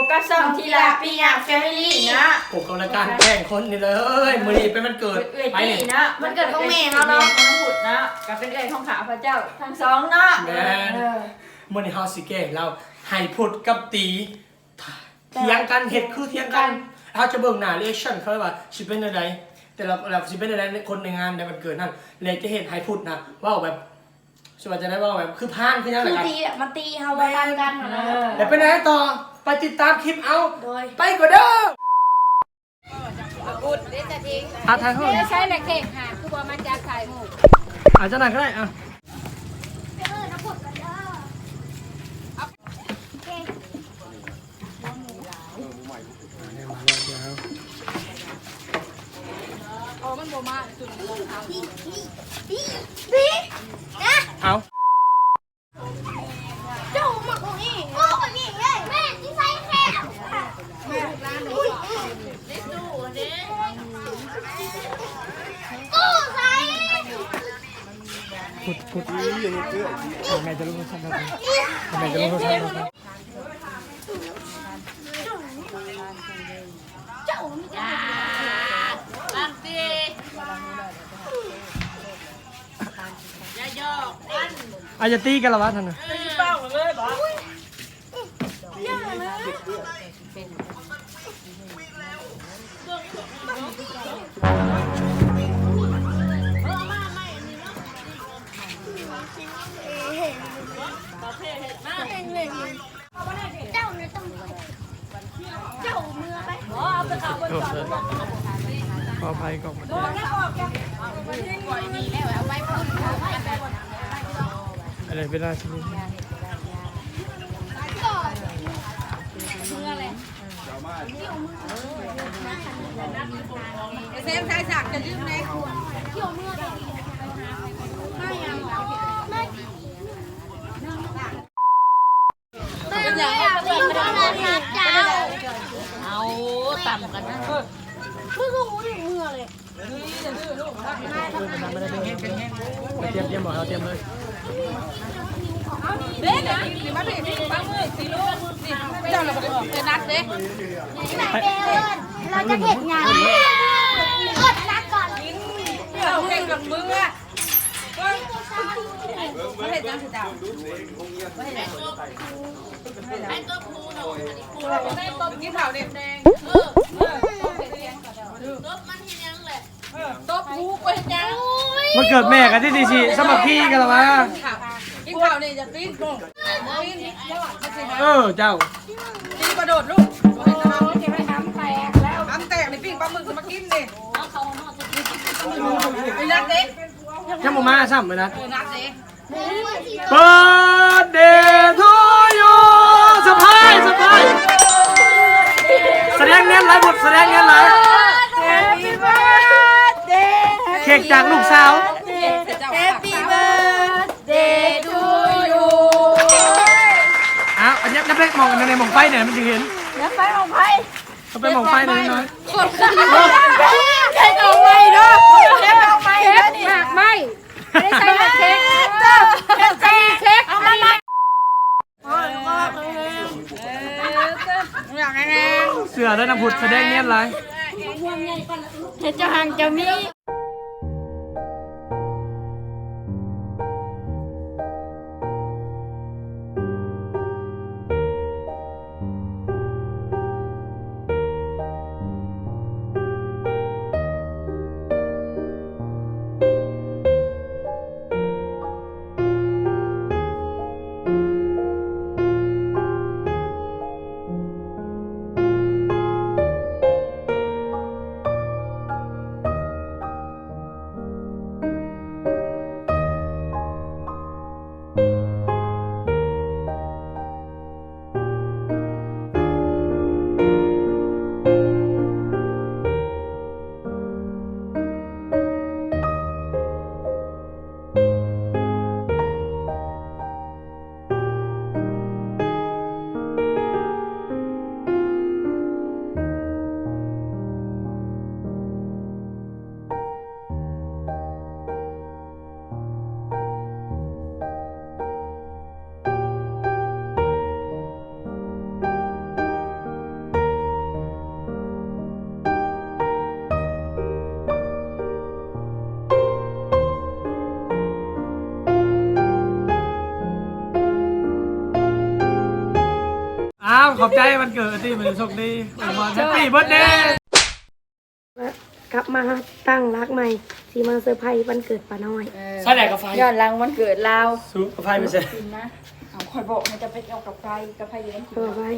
บกับซ่องทีลาปียาแฟมิลี่นะผมกำลังการแกล้งคนนี่เลยมือนี้เป็นมันเกิดเอ้ยไปตีเนี่ยนะมันเกิดของแม่เราเนาะของน้องบุตรนะกับเป็นเอ้ยของข้าพระเจ้าทั้งสองเนาะแม่นเออมือนี้เฮาสิแกล้งเราให้พุดกับตีเถียงกันเห็ดคือเถียงกันเขาจะเบิ่งหน้าเรียกชั่นเขาเลยว่าสิเป็นอะไรแต่เราเราสิเป็นอะไรคนในงานในวันเกิดนั่นเลยจะเห็นให้พุดนะว่าแบบสวัสดีจะได้ว่าแบบคือพานคือยังไงคือกันตีอะมันตีเฮาบอลกันเอนะอเดี๋ยวไปไหนต่อ ไปติดตามคลิปเอา โดยไปก่อนเด้ออุดเดี๋ยวจะทิ้งอาทายห้องเดี๋ยวใช้แหละเค้กค่ะคือว่ามันจะขายหมูอาจจะไหนก็ได้อะโอ้มันโบมาจุดลงเขา เอา เจ้ามาของนี่โอ้คนนี้เลยแม่ที่ใส่แค่ตู้ใส่ พุดพุด แม่จะรู้สั้นครับแม่จะรู้สั้นครับอันตีอย่าหยอกกันอาจจะตีกันละวะท่านน่ะ อภัยก่อนปล่อยนีแล้วเอาไว้พุ่นอะไรเป็นราชิเซมชายสักจะยืมไหมไม่ยากให้เพื่อนมาทำงานเจ้าเอาต่ำกันนะเพื่อนก็หูถึงมือ เตรียมเตรียมบอกเราเตรียมเลยเด็กนะนี่มาพี่พี่ปังมือสีลูกนี่เจ้าเราเป็นนัดเด็กเราจะเห็นงานกดนักก่อนเราเก่งกับมึงอะมาเห็นจังสิเจ้ามาเห็นไอ้ตัวผูหนูผูเราไม่ต้มกินเผาเด็กแดงเออต้มมันทียังแหละต้มผูไปยัง มัน เกิดแม่กันที่ดีชีสมัครพี่กันละวะกินข้าวนี่จะปีนลงปีนยอดจะสิเออเจ้าปีนกระโดดลูกเก็บไว้ทำแตกแล้วทำแตกในปิ้งปลาหมึกจะมากินดิไปนัดเด็กยังบ่มาซ้ำเลยนะไปนัดเด็กเปิดเดย์ทูยูสะพายสะพายแสดงเน้นหลายบทแสดงเน้นหลายเค้กจากลูกสาว แฮปปี้เบิร์ดเดย์ทูยูอ้าวอันนี้น้ำเล็กมองอันในมองไฟเนี่ยมันจะเห็นแล้วไปของไพ่เขาไปมองไฟหน่อยน้อยเค้กเอาไม้เนาะเค้กเอาไม้แล้วนี่หมากไหมไม่ใช้เค้กเค้กเค้กเค้กเอามาไม้อยากแห้งเสือด้วยน้ำผุดแสดงเน้นหลายเดี๋ยวจะหางจะมี ขอบใจมันเกิดที่มันสุขดีมันมาแฮปปี้เบิร์ดเดย์กลับมาตั้งรักใหม่สีมาเซอร์ไพรส์วันเกิดป้าน้อยใส่แดกกาแฟย้อนหลังวันเกิดเราสู้กาแฟไม่ใช่จริงนะเอาคอยบอกมันจะไปเอากับใครกับใครอยู่ในเออไว้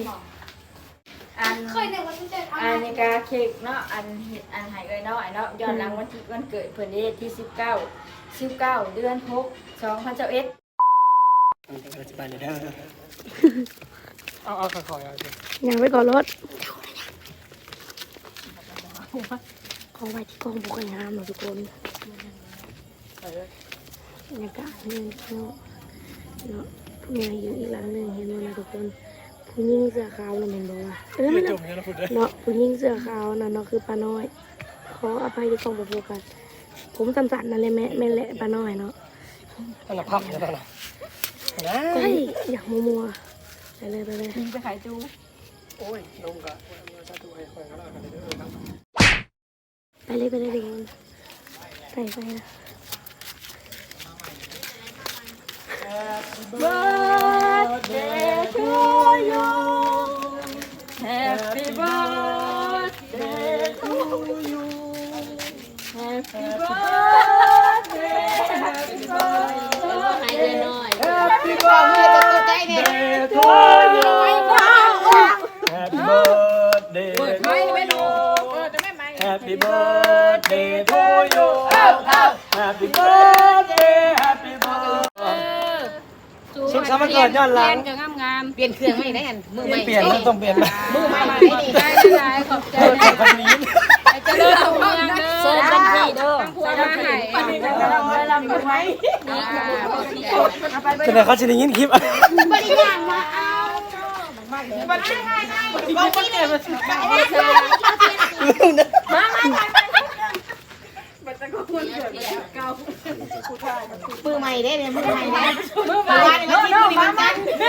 อันเคยในวันที่เจ็ดอันนี้กาเค้กเนาะอันเฮ็ดอันหายเลยเนาะไอ้เนาะย้อนหลังวันที่วันเกิดเพิ่นเด้ที่สิบเก้าสิบเก้าเดือนหกสองพันเจ้าเอ็ดไปเลยเด้อ เอาเอาขอๆเอาสิอย่ากไปก่อนรถของไว้ที่กองบุกงามเนาะทุกคนบรรยากาศเนี่ยเนาะเนาะแม่อยู่อีกหลังหนึ่งเห็นไหมนะทุกคนผู้หญิงเสื้อขาวเราะแม่นบอกว่าเออไม่จบเนาะผู้หญิงเสื้อขาวน่ะเนาะคือป้าน้อย ขออภัยที่กองบ่โฟกัสผมสั้นๆนั่นแหละแม่แม่แหละป้าน้อยเนาะนั่นน่ะพับนั่นน่ะนะเฮ้ยอยากมัวๆ ไปเลยไปเลยยิงไปขายจู โอ้ยลงกะสาธุให้คอยก็แล้วกันเด้อครับไปเลยไปเลยทุกคนไปไปนะ birthday to you Happy birthday to you Happy birthday Happy birthday Happy birthday ไม่ไม้ Happy birthday to you Happy birthday Happy birthday สุขสันต์วันเกิดย้อนหลังจะงามงามเปลี่ยนเครื่องไม่ได้หันมือใหม่เปลี่ยนมันต้องเปลี่ยนไหมมือใหม่ได้ดีได้ได้ขอบใจเออเกิดคนนี้จะเดินตรงเมืองเด้อเชิญกันที่เด้อตั้งพวงมาให้เราเราดูไว้จะไหนเขาจะได้ยินคลิปอะ มือใหม่ได้เลยมือใหม่ได้มือใหม่ได้มือใหม่ได้